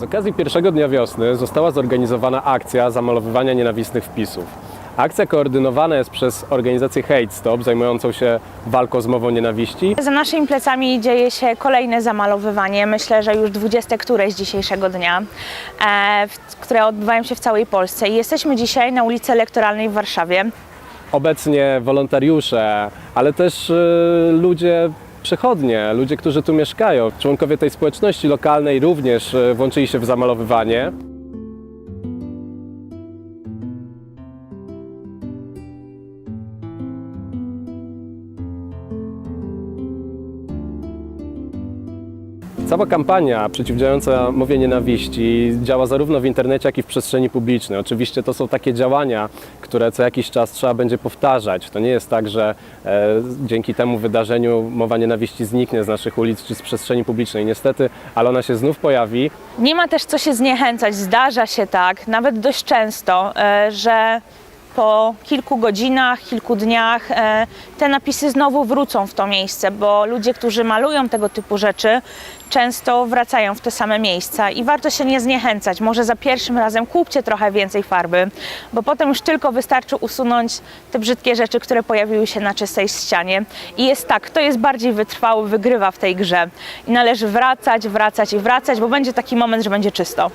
Z okazji pierwszego dnia wiosny została zorganizowana akcja zamalowywania nienawistnych wpisów. Akcja koordynowana jest przez organizację Hate Stop, zajmującą się walką z mową nienawiści. Za naszymi plecami dzieje się kolejne zamalowywanie, myślę, że już 20 któreś dzisiejszego dnia, e, które odbywają się w całej Polsce. I jesteśmy dzisiaj na ulicy Elektoralnej w Warszawie. Obecnie wolontariusze, ale też y, ludzie przechodnie, ludzie, którzy tu mieszkają, członkowie tej społeczności lokalnej również y, włączyli się w zamalowywanie. Cała kampania przeciwdziałająca mowie nienawiści działa zarówno w internecie, jak i w przestrzeni publicznej. Oczywiście to są takie działania, które co jakiś czas trzeba będzie powtarzać. To nie jest tak, że e, dzięki temu wydarzeniu mowa nienawiści zniknie z naszych ulic czy z przestrzeni publicznej. Niestety, ale ona się znów pojawi. Nie ma też co się zniechęcać. Zdarza się tak, nawet dość często, e, że po kilku godzinach, kilku dniach e, te napisy znowu wrócą w to miejsce, bo ludzie, którzy malują tego typu rzeczy, często wracają w te same miejsca i warto się nie zniechęcać. Może za pierwszym razem kupcie trochę więcej farby, bo potem już tylko wystarczy usunąć te brzydkie rzeczy, które pojawiły się na czystej ścianie. I jest tak, kto jest bardziej wytrwały, wygrywa w tej grze. I należy wracać, wracać i wracać, bo będzie taki moment, że będzie czysto.